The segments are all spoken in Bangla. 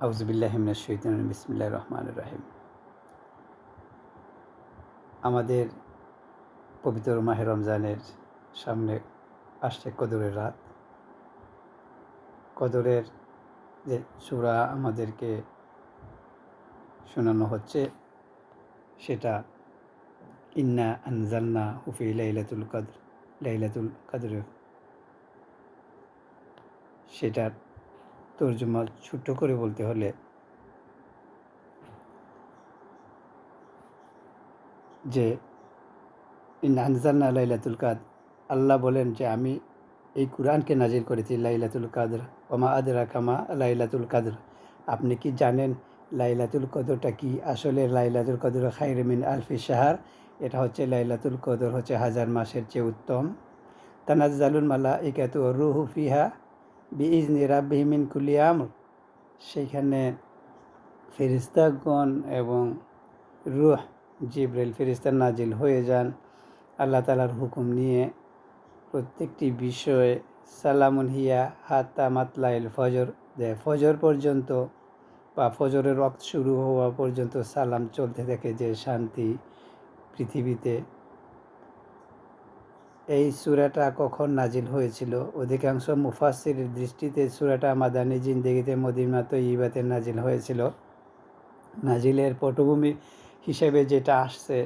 আউজবিল্লাহিমিন বিসমিল্লা রহমান রাহিম আমাদের পবিত্র মাহে রমজানের সামনে আসছে কদরের রাত কদরের যে সুরা আমাদেরকে শোনানো হচ্ছে সেটা ইন্না আনজালনা হুফি লাইলাতুল কদর লাইলাতুল কদর সেটার তর্জমা ছোট্ট করে বলতে হলে, যে আনজালনা লাইলাতুল কাদ আল্লাহ বলেন যে, আমি এই কোরআনকে নাজির করেছি, লাইলাতুল কাদর। ওমা আদরা কামা লাইলাতুল কাদর। আপনি কি জানেন লাইলাতুল কদরটা কি? আসলে লাইলাতুল কদর খাইরমিন আলফি শাহার। এটা হচ্ছে লাইলাতুল কদর হচ্ছে হাজার মাসের চেয়ে উত্তম। তানাজ্জালুল মালা ইকাতু রুহু ফিহা বিইজনি রাব্বিহিমিন কুলিয়াম সেইখানে ফেরিস্তাগণ এবং রুহ জিব্রাইল ফেরিস্তা নাজিল হয়ে যান। আল্লাহ তালার হুকুম নিয়ে প্রত্যেকটি বিষয়ে সালামুন হিয়া হাত্তা মাতলাইল ফজর। দেয় ফজর পর্যন্ত বা ফজরের রক্ত শুরু হওয়া পর্যন্ত সালাম চলতে থাকে যে শান্তি পৃথিবীতে এই সুরাটা কখন নাজিল হয়েছিল? অধিকাংশ মুফাসির দৃষ্টিতে সুরাটা মাদানি জিন্দেগিতে মদিমাত ইবাতে নাজিল হয়েছিল। নাজিলের পটভূমি হিসেবে যেটা আসছে,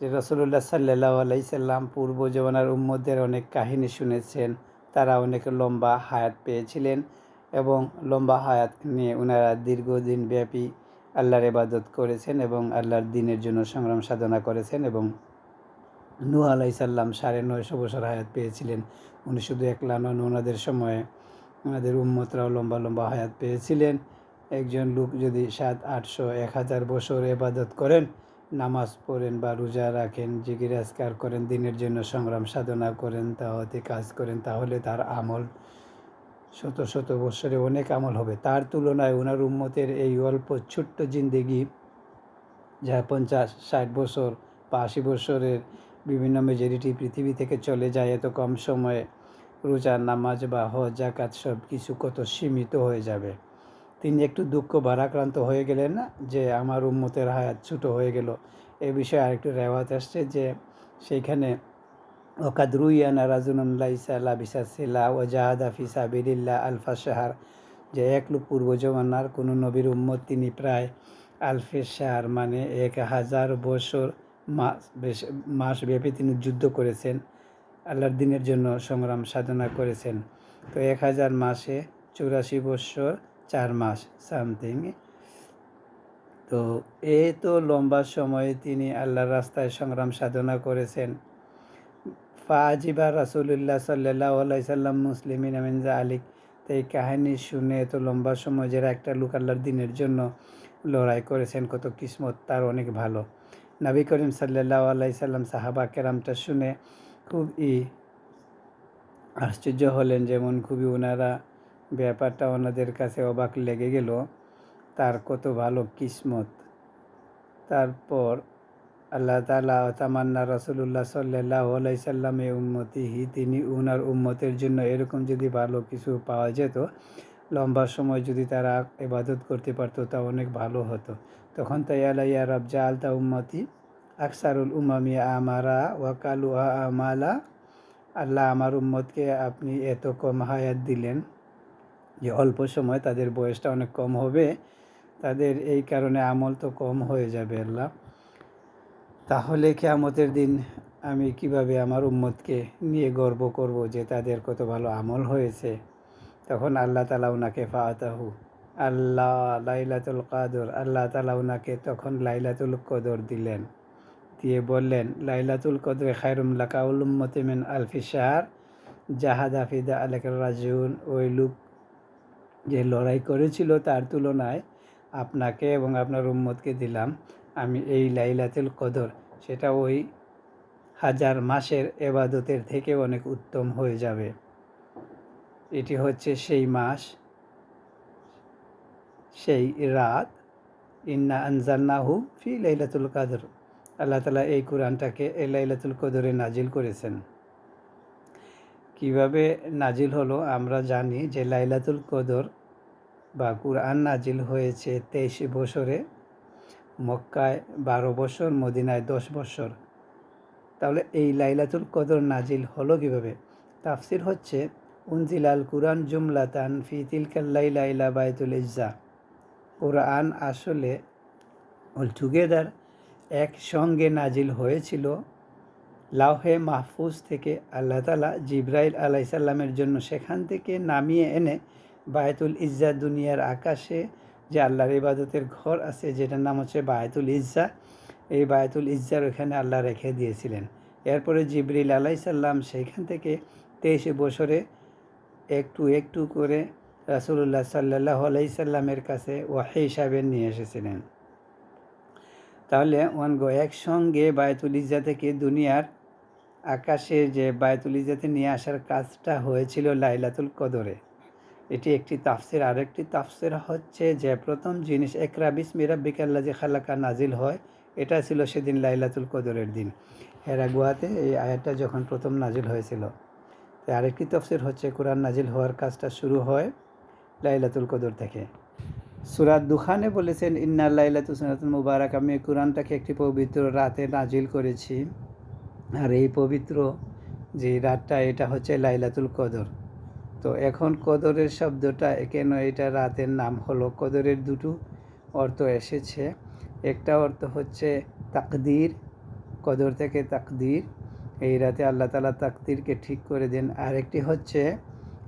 যে রসুল্লাহ সাল্লাহ আলাইসাল্লাম পূর্ব জমানার উম্মদের অনেক কাহিনী শুনেছেন, তারা অনেক লম্বা হায়াত পেয়েছিলেন এবং লম্বা হায়াত নিয়ে ওনারা দীর্ঘদিন ব্যাপী আল্লাহর ইবাদত করেছেন এবং আল্লাহর দিনের জন্য সংগ্রাম সাধনা করেছেন এবং নূ আলাইসাল্লাম সাড়ে নয়শো বছর হায়াত পেয়েছিলেন। উনি শুধু একলা নন, ওনাদের সময়ে ওনাদের উম্মতরাও লম্বা লম্বা হায়াত পেয়েছিলেন। একজন লোক যদি সাত, আটশো, এক হাজার বছর এবাদত করেন, নামাজ পড়েন বা রোজা রাখেন জিগিরাজকার করেন, দিনের জন্য সংগ্রাম সাধনা করেন তাহতে কাজ করেন, তাহলে তার আমল শত শত বছরে অনেক আমল হবে। তার তুলনায় ওনার উম্মতের এই অল্প ছোট্ট জিন্দেগি, যা পঞ্চাশ, ষাট বছর বা আশি বছরের বিভিন্ন মেজরিটি পৃথিবী থেকে চলে যায় এত কম সময়ে। রোজা, নামাজ বা হজ জাকাত সব কিছু কত সীমিত হয়ে যাবে। তিনি একটু দুঃখ ভারাক্রান্ত হয়ে গেলেন না যে আমার উম্মতের হায়াত ছোটো হয়ে গেল। এ বিষয়ে আরেকটু রেওয়াত আসছে যে সেইখানে ওকাদ রুইয়ানা রাজুনুল্লাহ লাবিসা সিলা ও জাহাদা ফিসা বিরিল্লা আলফা শাহার। যে এক লোক পূর্ব জমানার কোনো নবীর উম্মত তিনি প্রায় আলফে শাহার মানে এক হাজার বছর মাস মাসব্যাপী তিনি যুদ্ধ করেছেন। আল্লাহর দিনের জন্য সংগ্রাম সাধনা করেছেন। তো এক হাজার মাসে চৌরাশি বৎসর, চার মাস, সামথিং। তো এ তো লম্বা সময়ে তিনি আল্লাহর রাস্তায় সংগ্রাম সাধনা করেছেন। ফাজিবা রাসুলুল্লাহ সাল্লাহ আলাইসাল্লাম মুসলিমিন আমিনজা আলিক তো এই কাহিনী শুনে এত লম্বা সময় যারা একটা লোক আল্লাহর দিনের জন্য লড়াই করেছেন, কত কিসমত, তার অনেক ভালো। নবী করিম সাল্লাহ আলাই সাল্লাম সাহাবা কেরামটা শুনে খুব ই আশ্চর্য হলেন যেমন খুবই ওনারা ব্যাপারটা ওনাদের কাছে অবাক লেগে গেল। তার কত ভালো কিসমত। তারপর আল্লাহ তালা তামান্না রসুল্লাহ সাল্লাহ এ উম্মতিহি, তিনি উনার উম্মতের জন্য এরকম যদি ভালো কিছু পাওয়া যেত, লম্বা সময় যদি তারা ইবাদত করতে পারতো, তা অনেক ভালো হতো। তখন তাই আলাইয়া রবজা আলতা উম্মতি আকসারুল উমামি আমারা ওয়াকালু আমালা। আল্লাহ আমার উম্মতকে আপনি এত কম হায়াত দিলেন যে অল্প সময় তাদের বয়সটা অনেক কম হবে। তাদের এই কারণে আমল তো কম হয়ে যাবে আল্লাহ। তাহলে কেয়ামতের দিন আমি কীভাবে আমার উম্মতকে নিয়ে গর্ব করব যে তাদের কত ভালো আমল হয়েছে? তখন আল্লাহ তালা ওনাকে ফাতাহু আল্লাহ লাইলাতুল কাদর, আল্লাহ তালা ওনাকে তখন লাইলাতুল কদর দিলেন। দিয়ে বললেন, লাইলাতুল কদর খায়রুম লাকাউল উম্মতিমিন আলফি শাহর, জাহাদ আফিদা আলেক রাজুন ওই লোক যে লড়াই করেছিল তার তুলনায় আপনাকে এবং আপনার উম্মতকে দিলাম আমি এই লাইলাতুল কদর। সেটা ওই হাজার মাসের এবাদতের থেকে অনেক উত্তম হয়ে যাবে। এটি হচ্ছে সেই মাস সেই রাত, ইন্না আনজান্নাহু ফি লাইলাতুল কাদর আল্লাহ তালা এই কোরআনটাকে এ লাইলাতুল কদরে নাজিল করেছেন। কীভাবে নাজিল হলো আমরা জানি যে লাইলাতুল কদর বা কুরআন নাজিল হয়েছে তেইশ বছরে, মক্কায় বারো বছর, মদিনায় দশ বছর। তাহলে এই লাইলাতুল কদর নাজিল হলো কীভাবে? তাফসির হচ্ছে, উনজিলাল কুরআন জুমলাতান ফি তিলকাল্লাইলা ইলা বাইতুল ইজ্জা কোরআন আসলে টুগেদার একসঙ্গে নাজিল হয়েছিল। লাউহে মাহফুজ থেকে আল্লাহ তালা জিব্রাইল আলাইসাল্লামের জন্য সেখান থেকে নামিয়ে এনে বায়তুল ইজ্জা দুনিয়ার আকাশে যে আল্লাহর ইবাদতের ঘর আছে, যেটার নাম হচ্ছে বায়তুল ইজ্জা, এই বায়তুল ইজ্জার ওখানে আল্লাহ রেখে দিয়েছিলেন। এরপরে জিবরিল আলাইসাল্লাম সেইখান থেকে তেইশে বছরে একটু একটু করে রাসুল্লাহ সাল্লাহ আলাইসাল্লামের কাছে ওয়াহি হিসাবে নিয়ে এসেছিলেন। তাহলে ওয়ানগো একসঙ্গে বায়তুল ইজ্জা থেকে দুনিয়ার আকাশে যে বায়তুল ইজ্জাতে নিয়ে আসার কাজটা হয়েছিল লাইলাতুল কদরে। এটি একটি তাফসির। আরেকটি তাফসির হচ্ছে যে প্রথম জিনিস একরা বিসমি রাব্বিকাল্লা যে খালাকা নাজিল হয়, এটা ছিল সেদিন লাইলাতুল কদরের দিন। হেরা গুয়াতে এই আয়াতটা যখন প্রথম নাজিল হয়েছিল। তাই আরেকটি তফসির হচ্ছে, কোরআন নাজিল হওয়ার কাজটা শুরু হয়। লাইলাতুল কদর থেকে। সুরাত দুখানে বলেছেন, ইন্না লাইলাতুল সুনাতুল মুবারক। আমি কোরআনটাকে একটি পবিত্র রাতে নাজিল করেছি। আর এই পবিত্র যে রাতটা, এটা হচ্ছে লাইলাতুল কদর। তো এখন কদরের শব্দটা, কেন এটা রাতের নাম হলো? কদরের দুটো অর্থ এসেছে। একটা অর্থ হচ্ছে তাকদির, কদর থেকে তাকদির। এই রাতে আল্লাহ তালা তাকদিরকে ঠিক করে দেন। আরেকটি হচ্ছে,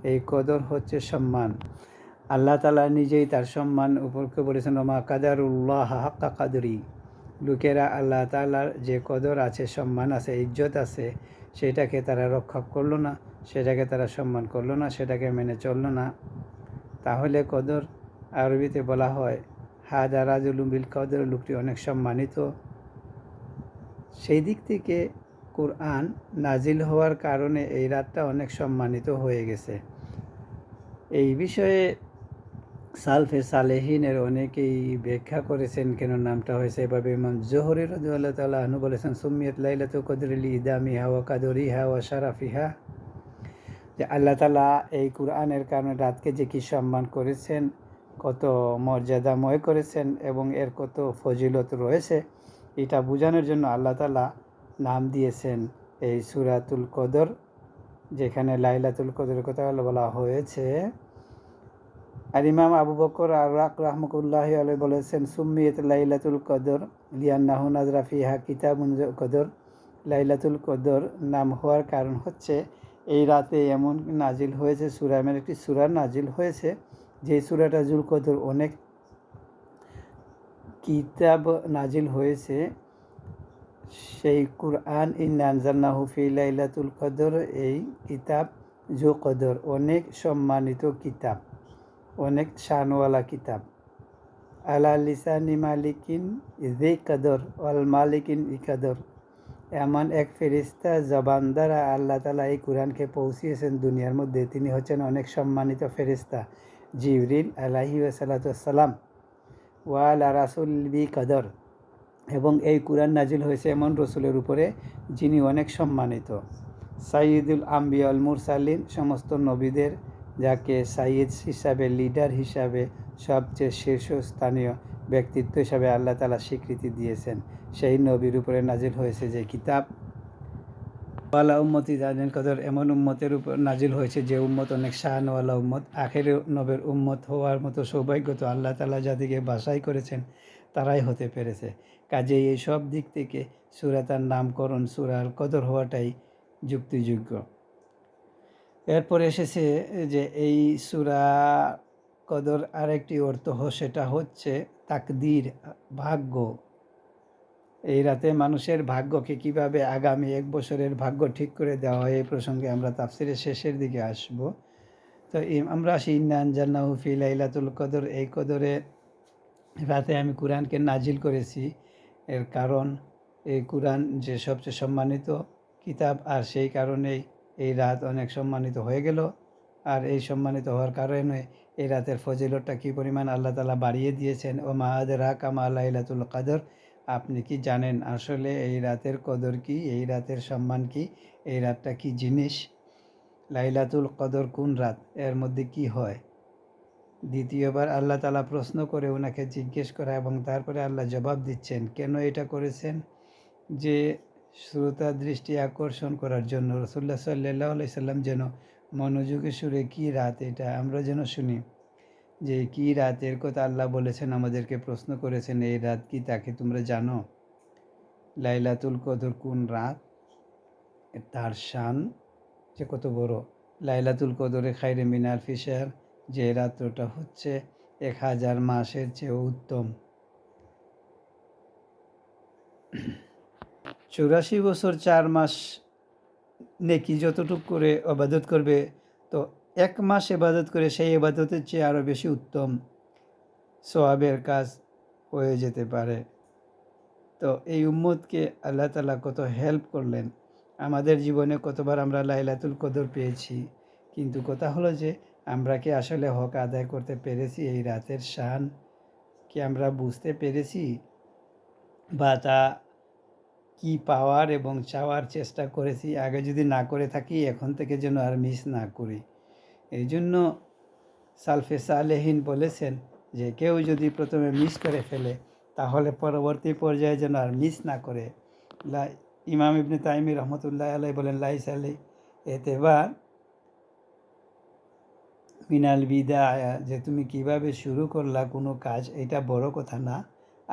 এই কদর হচ্ছে সম্মান। আল্লাহ তালা নিজেই তার সম্মান উপরকে বলেছেন, ওমা কাদারুল্লাহ হাক্কা কাদরি। লোকেরা আল্লাহ তালার যে কদর আছে, সম্মান আছে, ইজ্জত আছে, সেটাকে তারা রক্ষা করল না, সেটাকে তারা সম্মান করল না, সেটাকে মেনে চলল না। তাহলে কদর আরবিতে বলা হয়, হাদা রাজুলুম কদর। লোকটি অনেক সম্মানিত। সেই দিক থেকে কোরআন নাজিল হওয়ার কারণে এই রাতটা অনেক সম্মানিত হয়ে গেছে। এই বিষয়ে সালফে সালেহিনের অনেকেই ব্যাখ্যা করেছেন কেন নামটা হয়েছে এভাবে। ইমাম জোহরের আল্লাহ তাল্লাহ আনু বলেছেন সুমিয়ত লাইলাত কদরলি ইদামি হাওয়া কাদরি হাওয়া শারাফিহা। যে আল্লাহ তালা এই কোরআনের কারণে রাতকে যে কি সম্মান করেছেন, কত মর্যাদাময় করেছেন এবং এর কত ফজিলত রয়েছে, এটা বোঝানোর জন্য আল্লাহ তালা নাম দিয়েছেন এই সুরাতুল কদর, যেখানে লাইলাতুল কদরের কথা বলা হয়েছে। আর ইমাম আবু বকর আর রাক রহমকুল্লাহ আলাই বলেছেন, সুম্মিয়ত লাইলাতুল কদর লিয়ান্নাহু নাজরা ফিহা কিতাব কদর। লাইলাতুল কদর নাম হওয়ার কারণ হচ্ছে, এই রাতে এমন নাজিল হয়েছে, সুরা এমন একটি সুরা নাজিল হয়েছে, যে সুরাটা জুল কদর অনেক কিতাব নাজিল হয়েছে, সেই কুরআন ইন্নানজান্নাহু ফি লাইলাতুল কদর, এই কিতাব জু কদর অনেক সম্মানিত কিতাব। অনেক শানওয়ালা কিতাব। আলা লিসানি মালিকিন ইজে কাদর অল মালিকিন ই কদর। এমন এক ফেরিস্তা জবান দ্বারা আল্লাহ তালা এই কোরআনকে পৌঁছিয়েছেন দুনিয়ার মধ্যে। তিনি হচ্ছেন অনেক সম্মানিত ফেরিস্তা জিবরিল আলাহি ওসালাতাম ওয়াল রাসুল বি কাদর। এবং এই কোরআন নাজিল হয়েছে এমন রসুলের উপরে যিনি অনেক সম্মানিত। সাইদুল আম্বিয়াল মুরসালিন, সমস্ত নবীদের যাকে সাইদ হিসাবে, লিডার হিসাবে সবচেয়ে শীর্ষস্থানীয় ব্যক্তিত্ব হিসাবে আল্লাহ তালা স্বীকৃতি দিয়েছেন। সেই নবীর উপরে নাজিল হয়েছে যে কিতাব। ওয়ালা উম্মতি জানেন কদর, এমন উম্মতের উপর নাজিল হয়েছে যে উম্মত অনেক শাহানওয়ালা উম্মত। আখের নবের উম্মত হওয়ার মতো সৌভাগ্য তো আল্লাহ তালা যাদিকে বাসাই করেছেন, তারাই হতে পেরেছে। কাজেই এই সব দিক থেকে সুরাতার নামকরণ, সুরার কদর হওয়াটাই যুক্তিযোগ্য। এরপরে এসেছে যে এই সুরা কদর আরেকটি অর্থ সেটা হচ্ছে তাকদির, ভাগ্য। এই রাতে মানুষের ভাগ্যকে কীভাবে আগামী এক বছরের ভাগ্য ঠিক করে দেওয়া হয় এই প্রসঙ্গে আমরা তাফসিরের শেষের দিকে আসব। তো আমরা আসি জান্নাহু ফি লাইলাতুল কদর এই কদরে রাতে আমি কোরআনকে নাজিল করেছি। এর কারণ এই কোরআন যে সবচেয়ে সম্মানিত কিতাব, আর সেই কারণেই এই রাত অনেক সম্মানিত হয়ে গেল। আর এই সম্মানিত হওয়ার কারণে এই রাতের ফজিলতটা কী পরিমাণ আল্লাহ তালা বাড়িয়ে দিয়েছেন? ও মাহাদের কামা আল্লাহ কাদর। আপনি কি জানেন আসলে এই রাতের কদর কি? এই রাতের সম্মান কি? এই রাতটা কি জিনিস? লাইলাতুল কদর কোন রাত? এর মধ্যে কি হয়? দ্বিতীয়বার আল্লাহ তালা প্রশ্ন করে ওনাকে জিজ্ঞেস করা এবং তারপরে আল্লাহ জবাব দিচ্ছেন, কেন এটা করেছেন? যে শ্রোতা দৃষ্টি আকর্ষণ করার জন্য রসুল্লাহ সাল্লাহ সাল্লাম যেন মনোযোগে সুরে কী রাত এটা আমরা যেন শুনি। যে কী রাতের কথা আল্লাহ বলেছেন, আমাদেরকে প্রশ্ন করেছেন, এই রাত কি তাকে তোমরা জানো? লাইলাতুল কদর কোন রাত? তার শান যে কত বড়। লাইলাতুল কদরে খাইরে মিনাল ফিশার যে রাত্রটা হচ্ছে এক হাজার মাসের চেয়েও উত্তম। চুরাশি বছর চার মাস নেকি যতটুক করে আবাদত করবে, তো এক মাস এবাদত করে সেই এবাদতের চেয়ে আরও বেশি উত্তম সোয়াবের কাজ হয়ে যেতে পারে। তো এই উম্মতকে আল্লাহ তালা কত হেল্প করলেন। আমাদের জীবনে কতবার আমরা লাইলাতুল কদর পেয়েছি, কিন্তু কথা হলো যে আমরা কি আসলে হক আদায় করতে পেরেছি? এই রাতের শান কি আমরা বুঝতে পেরেছি? বা তা কি পাওয়ার এবং চাওয়ার চেষ্টা করেছি, আগে যদি না করে থাকি, এখন থেকে যেন আর মিস না করি। এই জন্য সালফে সালেহীন বলেছেন যে, কেউ যদি প্রথমে মিস করে ফেলে, তাহলে পরবর্তী পর্যায়ে যেন আর মিস না করে। লা ইমাম ইবনে তাইমি রহমতুল্লাহ আলাই বলেন, লাইস এতে বা মিনাল বিদা যে তুমি কীভাবে শুরু করলা কোনো কাজ, এটা বড় কথা না।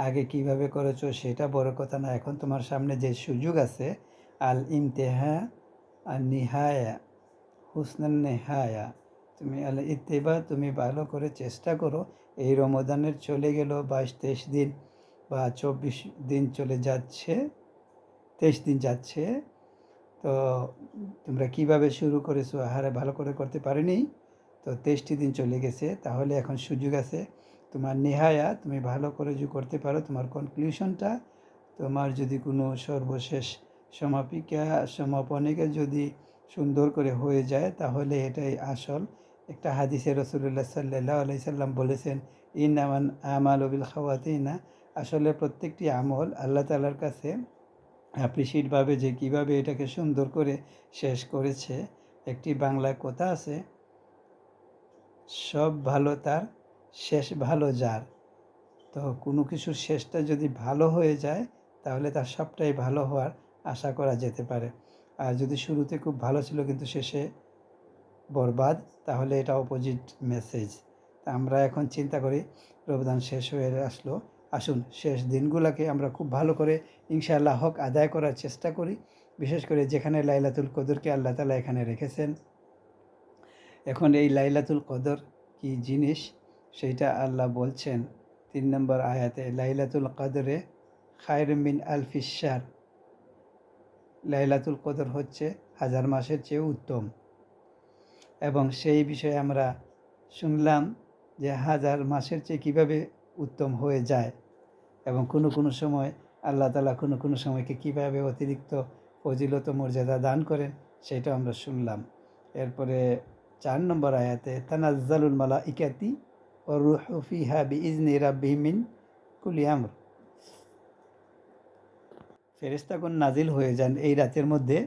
আগে কীভাবে করেছ সেটা বড় কথা না। এখন তোমার সামনে যে সুযোগ আছে আল ইমতেহা আর নিহায়া হুসনান নেহায়া, তুমি আল ইত্তেবা তুমি ভালো করে চেষ্টা করো। এই রমদানের চলে গেল বাইশ তেইশ দিন বা চব্বিশ দিন চলে যাচ্ছে, তেইশ দিন যাচ্ছে। তো তোমরা কীভাবে শুরু করেছ? আহারে ভালো করে করতে পারিনি। তো তেইশটি দিন চলে গেছে, তাহলে এখন সুযোগ আছে। তোমার নেহায়া তুমি ভালো করে যদি করতে পারো, তোমার কনক্লুশনটা তোমার যদি কোনো সর্বশেষ সমাপিকা, সমাপনিকা যদি সুন্দর করে হয়ে যায়, তাহলে এটাই আসল। একটা হাদিসে রসুল্লাহ সাল্লাহ আলাই সাল্লাম বলেছেন ইন আমান আমাল অবিল খাওয়াতেই না আসলে প্রত্যেকটি আমল আল্লাহ তালার কাছে অ্যাপ্রিসিয়েটভাবে যে কীভাবে এটাকে সুন্দর করে শেষ করেছে। একটি বাংলায় কথা আছে, সব ভালো তার শেষ ভালো যার। তো কোনো কিছুর শেষটা যদি ভালো হয়ে যায়, তাহলে তার সবটাই ভালো হওয়ার আশা করা যেতে পারে। আর যদি শুরুতে খুব ভালো ছিল কিন্তু শেষে বরবাদ, তাহলে এটা অপোজিট মেসেজ আমরা এখন চিন্তা করি, রমজান শেষ হয়ে আসলো। আসুন, শেষ দিনগুলোকে আমরা খুব ভালো করে ইনশাআল্লাহ হক আদায় করার চেষ্টা করি। বিশেষ করে যেখানে লাইলাতুল কদরকে আল্লাহ তালা এখানে রেখেছেন। এখন এই লাইলাতুল কদর কি জিনিস? সেইটা আল্লাহ বলছেন। তিন নম্বর আয়াতে, লাইলাতুল কদরে খায়র মিন আল ফিসার লাইলাতুল কদর হচ্ছে হাজার মাসের চেয়ে উত্তম। এবং সেই বিষয়ে আমরা শুনলাম যে হাজার মাসের চেয়ে কীভাবে উত্তম হয়ে যায়। এবং কোনো কোনো সময় আল্লাহ তালা কোনো কোনো সময়কে কীভাবে অতিরিক্ত ফজিলত মর্যাদা দান করেন, সেটাও আমরা শুনলাম। এরপরে চার নম্বর আয়াতে, তানাজ্জালুল মালা ইকাতি ও রুহফিহা বি ইজনি রাব্বিমিন কুলি আমর। নাজিল হয়ে যান এই রাতের মধ্যে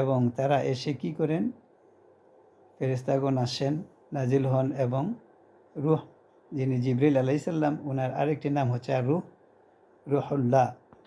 এবং তারা এসে কি করেন? ফেরেস্তাগণ আসেন, নাজিল হন এবং রুহ, যিনি জিবরিল আলাইসাল্লাম ওনার আরেকটি নাম হচ্ছে আর রুহ, রুহুল্লাহ।